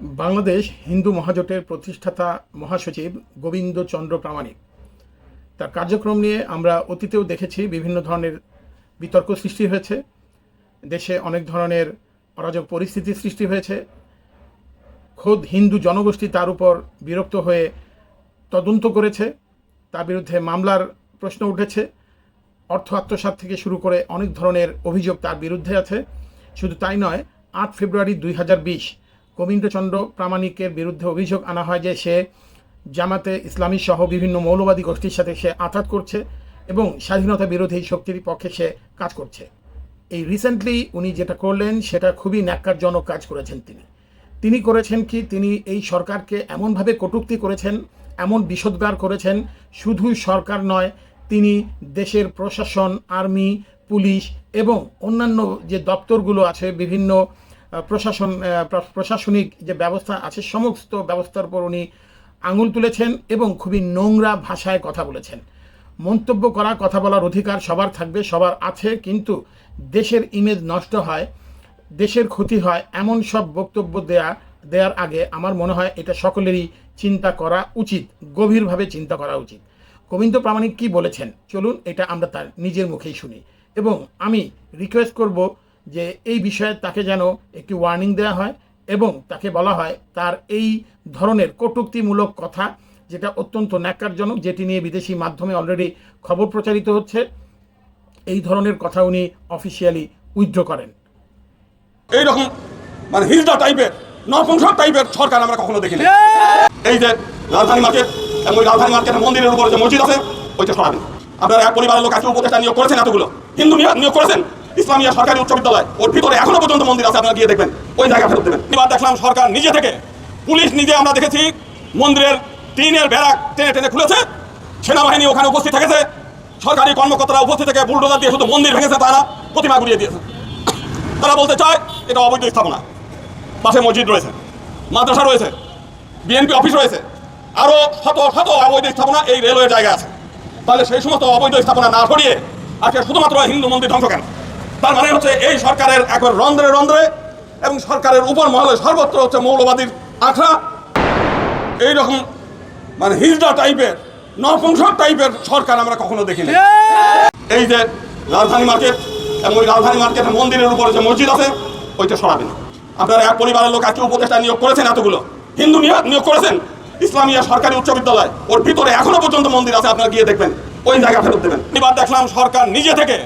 বাংলাদেশ হিন্দু মহাজোটের প্রতিষ্ঠাতা মহাসচিব গোবিন্দ চন্দ্র প্রামাণিক। তার কার্যক্রম নিয়ে আমরা অতীতেও দেখেছি বিভিন্ন ধরনের বিতর্ক সৃষ্টি হয়েছে। দেশে অনেক ধরনের অরাজক পরিস্থিতি সৃষ্টি হয়েছে। খোদ হিন্দু জনগোষ্ঠী তার উপর বিরক্ত হয়ে তদন্ত করেছে। তার বিরুদ্ধে মামলার প্রশ্ন উঠেছে। অর্থ আত্মসাত থেকে শুরু করে অনেক ধরনের অভিযোগ তার বিরুদ্ধে আছে। শুধু তাই নয়, আট ফেব্রুয়ারি দুই হাজার বিশ গোবিন্দচন্দ্র প্রামাণিকের বিরুদ্ধে অভিযোগ আনা হয় যে সে জামাতে ইসলামী সহ বিভিন্ন মৌলবাদী গোষ্ঠীর সাথে সে আঘাত করছে এবং স্বাধীনতা বিরোধী শক্তির পক্ষে সে কাজ করছে। এই রিসেন্টলি উনি যেটা করলেন, সেটা খুবই ন্যাক্কারজনক কাজ করেছেন তিনি। তিনি করেছেন কি? তিনি এই সরকারকে এমনভাবে কটূক্তি করেছেন, এমন বিষোদ্গার করেছেন, শুধু সরকার নয়, তিনি দেশের প্রশাসন, আর্মি, পুলিশ এবং অন্যান্য যে দপ্তরগুলো আছে, বিভিন্ন প্রশাসন প্রশাসনিক যে ব্যবস্থা আছে, সমস্ত ব্যবস্থার উপর উনি আঙুল তুলেছেন এবং খুবই নোংরা ভাষায় কথা বলেছেন। মন্তব্য করা, কথা বলার অধিকার সবার থাকবে, সবার আছে, কিন্তু দেশের ইমেজ নষ্ট হয়, দেশের ক্ষতি হয়, এমন সব বক্তব্য দেয়া দেওয়ার আগে আমার মনে হয় এটা সকলেরই চিন্তা করা উচিত, গভীরভাবে চিন্তা করা উচিত। গোবিন্দ প্রামাণিক কি বলেছেন? চলুন এটা আমরা তার নিজের মুখেই শুনি। এবং আমি রিকোয়েস্ট করব যে এই বিষয়ে তাকে যেন একটি ওয়ার্নিং দেওয়া হয় এবং তাকে বলা হয় তার এই ধরনের কটুক্তিমূলক কথা, যেটা অত্যন্ত ন্যাক্কারজনক, যেটি নিয়ে বিদেশি মাধ্যমে অলরেডি খবর প্রচারিত হচ্ছে। এই ধরনের কথা উনি অফিসিয়ালি উইথড্র করেন। এইরকম মানে হিজড়া টাইপের, নপুংসক টাইপের সরকার আমরা কখনো দেখিনি। এই যে রাজধানী মার্কেট, এবং রাজধানী মার্কেটের মন্দিরের উপরে যে মসজিদ আছে, ওইটা সরাবেন। আপনারা এক পরিবারের লোক আজকে উপদেষ্টা নিয়োগ করেছেন এতগুলো। হিন্দু নিয়োগ করেছেন? ইসলামিয়া সরকারি উচ্চ বিদ্যালয় ওর ভিতরে এখনও পর্যন্ত মন্দির আছে, আপনারা গিয়ে দেখবেন। ওই জায়গা ফেরত দেবেন। এবার দেখলাম সরকার নিজে থেকে, পুলিশ নিজে আমরা দেখেছি, মন্দিরের টিনের ব্যারাক টেনে টেনে খুলেছে, সেনাবাহিনী ওখানে উপস্থিত থেকেছে, সরকারি কর্মকর্তারা উপস্থিত থেকে বুলডোজার দিয়ে শুধু মন্দির ভেঙেছে তারা প্রতিমা গুড়িয়ে দিয়েছে। তারা বলতে চায়, এটা অবৈধ স্থাপনা। পাশে মসজিদ রয়েছে, মাদ্রাসা রয়েছে, বিএনপি অফিস রয়েছে আরও শত শত অবৈধ স্থাপনা এই রেলওয়ে জায়গা আছে। তাহলে সেই সমস্ত অবৈধ স্থাপনা না সরিয়ে আজকে শুধুমাত্র হিন্দু মন্দির ধ্বংস কেন? তার মানে হচ্ছে এই সরকারের একবার রন্ধ্রে রন্ধ্রে এবং সরকারের উপর মহলে সর্বত্র হচ্ছে মৌলবাদীর আখড়া এইরকম মানে হিজড়া টাইপের, নপুংসক টাইপের সরকার আমরা কখনো দেখিনি। এই যে রাজধানী মার্কেট এবং ওই রাজধানী মার্কেটের মন্দিরের উপরে যে মসজিদ আছে, ওইটা সরাবেন। আপনারা এক পরিবারের লোক আজকে উপদেষ্টা নিয়োগ করেছেন এতগুলো। হিন্দু নিয়োগ করেছেন। ইসলামিয়া সরকারি উচ্চ বিদ্যালয়। ওর ভিতরে এখনও পর্যন্ত মন্দির আছে, আপনারা গিয়ে দেখবেন। ওই জায়গা ফেরত দেবেন। এবার দেখলাম সরকার নিজে থেকে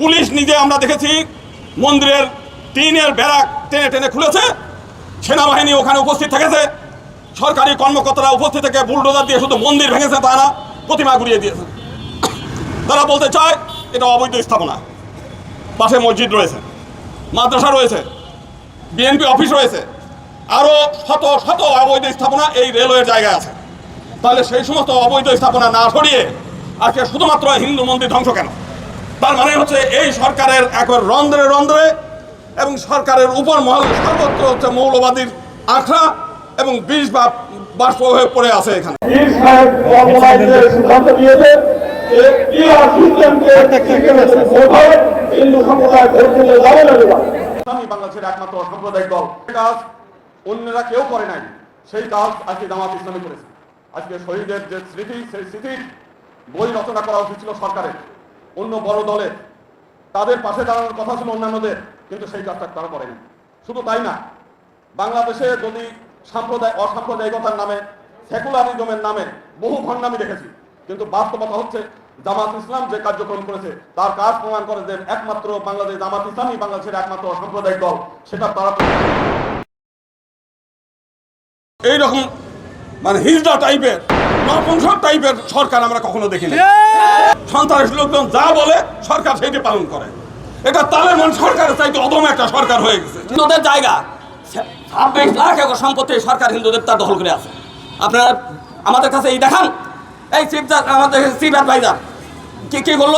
পুলিশ নিজে আমরা দেখেছি মন্দিরের টিনের ব্যারাক টেনে টেনে খুলেছে। সেনাবাহিনী ওখানে উপস্থিত থেকেছে। সরকারি কর্মকর্তারা উপস্থিত থেকে বুলডোজার দিয়ে শুধু মন্দির ভেঙেছে তারা প্রতিমা ঘুরিয়ে দিয়েছে। তারা বলতে চায়, এটা অবৈধ স্থাপনা। পাশে মসজিদ রয়েছে, মাদ্রাসা রয়েছে বিএনপি অফিস রয়েছে আরও শত শত অবৈধ স্থাপনা এই রেলওয়ের জায়গায় আছে। তাহলে সেই সমস্ত অবৈধ স্থাপনা না সরিয়ে আজকে শুধুমাত্র হিন্দু মন্দির ধ্বংস কেন? তার মানে হচ্ছে এই সরকারের একবার রন্ধ্রে রন্ধ্রে এবং সরকারের উপর মহল সর্বত্র হচ্ছে মৌলবাদীর আখড়া এবং বিষ বা বাষ্প হয়ে পড়ে আছে এখানে। সিদ্ধান্ত নিয়েছে বাংলাদেশের একমাত্র সাম্প্রদায়িক দল। সেই কাজ অন্যরা কেউ করে নাই। সেই কাজ আজকে জামাত ইসলামী করেছে। আজকে শহীদের যে স্মৃতি সেই স্মৃতির বই রচনা করা উচিত ছিল সরকারের। অন্য বড় দলের। তাদের পাশে দাঁড়ানোর কথা ছিল অন্যান্যদের, কিন্তু সেই কাজটা তারা করেনি। শুধু তাই না, বাংলাদেশে যদি সাম্প্রদায়, অসাম্প্রদায়িকতার নামে, সেকুলারিজমের নামে বহু ভণ্ডামি দেখেছি, কিন্তু বাস্তবতা হচ্ছে জামাত ইসলাম যে কার্যক্রম করেছে, তার কাজ প্রমাণ করে যে একমাত্র বাংলাদেশ, জামাত ইসলামই বাংলাদেশের একমাত্র সাম্প্রদায়িক দল, সেটা তারা এইরকম মানে হিজড়া টাইপের নপুংসক টাইপের সরকার আমরা কখনো দেখিনি। সন্ত্রাস লোকজন যা বলে সরকার সেটি পালন করে। এটা তালেবান সরকারের চাইতে অদম একটা সরকার হয়ে গেছে। হিন্দুদের জায়গা ছাব্বিশ লাখ একর সম্পত্তি সরকার হিন্দুদের তার দখল করে আছে। আপনারা আমাদের কাছে এই দেখান। এই চিফ আমাদের চিফ অ্যাডভাইজার কি কি করল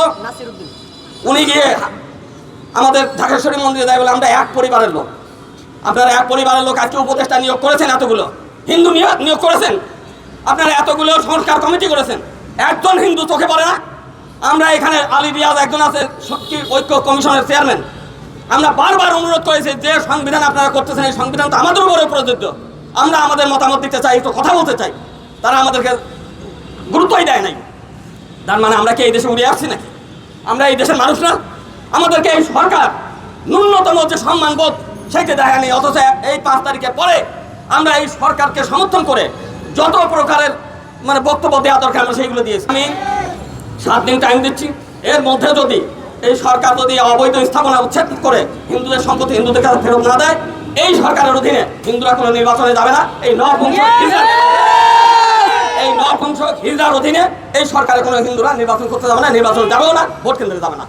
উনি গিয়ে আমাদের ঢাকেশ্বরী মন্দিরে দেয় বলে আমরা এক পরিবারের লোক। আপনারা এক পরিবারের লোক আজকে উপদেষ্টা নিয়োগ করেছেন এতগুলো। হিন্দু নিয়োগ নিয়োগ করেছেন। আপনারা এতগুলো সংস্কার কমিটি করেছেন। একজন হিন্দু চোখে পড়ে না। আমরা এখানে আলী রিয়াজ একজন আছে, শক্তি ঐক্য কমিশনের চেয়ারম্যান। আমরা বারবার অনুরোধ করেছি যে সংবিধান আপনারা করতেছেন, এই সংবিধান তো আমাদের উপরে প্রযোজ্য। আমরা আমাদের মতামত দিতে চাই, একটু কথা বলতে চাই। তারা আমাদেরকে গুরুত্বই দেয় নাই। তার মানে আমরা কি এই দেশে উড়ে আসছি নাকি? আমরা এই দেশের মানুষ না। আমাদেরকে এই সরকার ন্যূনতম যে সম্মানবোধ সেইটা দেখায়নি অথচ এই পাঁচ তারিখের পরে আমরা এই সরকারকে সমর্থন করে যত প্রকারের মানে বক্তব্য দেওয়া দরকার আমরা সেইগুলো দিয়েছি। আমি সাত দিন টাইম দিচ্ছি। এর মধ্যে যদি এই সরকার যদি অবৈধ স্থাপনা উচ্ছেদ করে হিন্দুদের সম্পত্তি হিন্দুদের কাছে ফেরত না দেয় এই সরকারের অধীনে হিন্দুরা কোনো নির্বাচনে যাবে না। এই নপুংস এই নপুংস হিজড়ার অধীনে এই সরকারের কোনো হিন্দুরা নির্বাচন করতে যাবে না নির্বাচন যাবেও না ভোট কেন্দ্রে যাবে না।